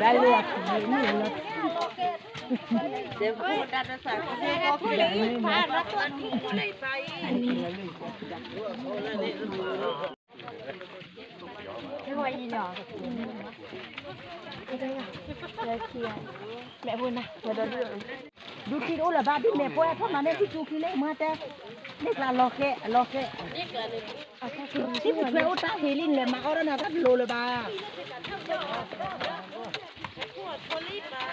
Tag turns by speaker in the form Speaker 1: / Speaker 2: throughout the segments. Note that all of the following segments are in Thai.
Speaker 1: ได้เลือก
Speaker 2: เลยนะเดี๋ยวพูดดัดภาษาคนให้ก็พูดพลาดแล้วตอน
Speaker 1: นี้คนไหนไปอันนี้ไม่ได้ยินหรอเลยเคลียร์แม่
Speaker 2: พูดนะเดี๋ยวดู
Speaker 3: ดูคิ
Speaker 2: ดโอ้ละ
Speaker 4: บ้าดิแม่พูดเพรา
Speaker 2: มันได้ที่จูคิดเล่
Speaker 4: เมื่อ
Speaker 2: แต่เล็กละล็อกเกะ
Speaker 4: ล็อกเกะที่ผู้ช่ว
Speaker 2: ยโอ้ตาเฮลินเล
Speaker 4: ยมาเอาแล้วนะ
Speaker 2: ท่านโลเลยบ้า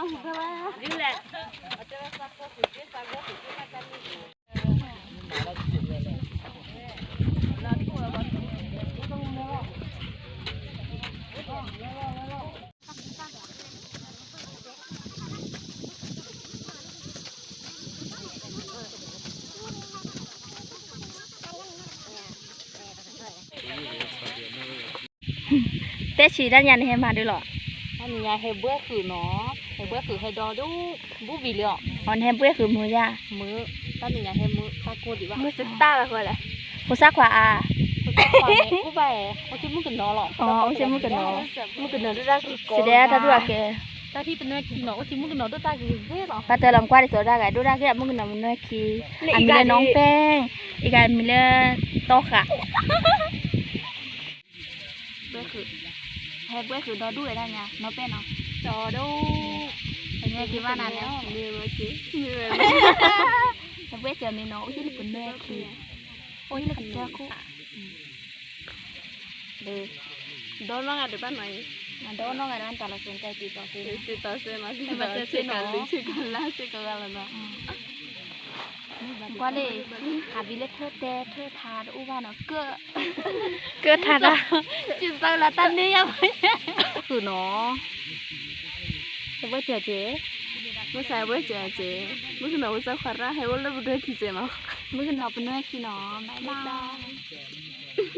Speaker 4: แสดงถ้าด้วยแก
Speaker 2: ตาที่เป็นเนื้อกินเนาดมึงกันนอด้วยเฮ้ยหรอ
Speaker 4: ปาเตอร์ลองกว่าที่สุดได้ไงดูได้แค่มือกันนมันน้อยคีอันมีเลยน้องแป้งอีกอันมีเลยโตค่ะเบ้คือแฮมเบ้คือดอด้วยได้ไงน้องแป้งเนาะ
Speaker 2: จอดู
Speaker 4: อันนี้คิดว่านานแล้ว
Speaker 2: เรีย นมาสิเรียน
Speaker 4: แฮมเบ้เจอในน้องที่เป็นแม่คีโอ้ยแล้วกันเจ้าคู่เด้อ
Speaker 2: โดนว่าไงเดี๋ยวบ้านไหน
Speaker 4: มันโดนน้องไงนั่นแต่ละสนใจตีต่อตี
Speaker 2: ติดต่อเซมาที่มาเจอกันหรือชื่อกันล่าชื่อกันแล้วเนาะ
Speaker 4: qua đây hà bị lết thơ tê thơ thà đủ ba nó cưa cưa thà đó chỉ sao là tan đi em
Speaker 2: คือเนาะ
Speaker 4: với chờ chế
Speaker 2: เมื่อใส่เมื่อเจอเจเมื่อคือเนาะจะขวัญให้ว่าเราไปด้วยที่เจเนาะ
Speaker 4: mới gần học bên nơi khi nó bye bye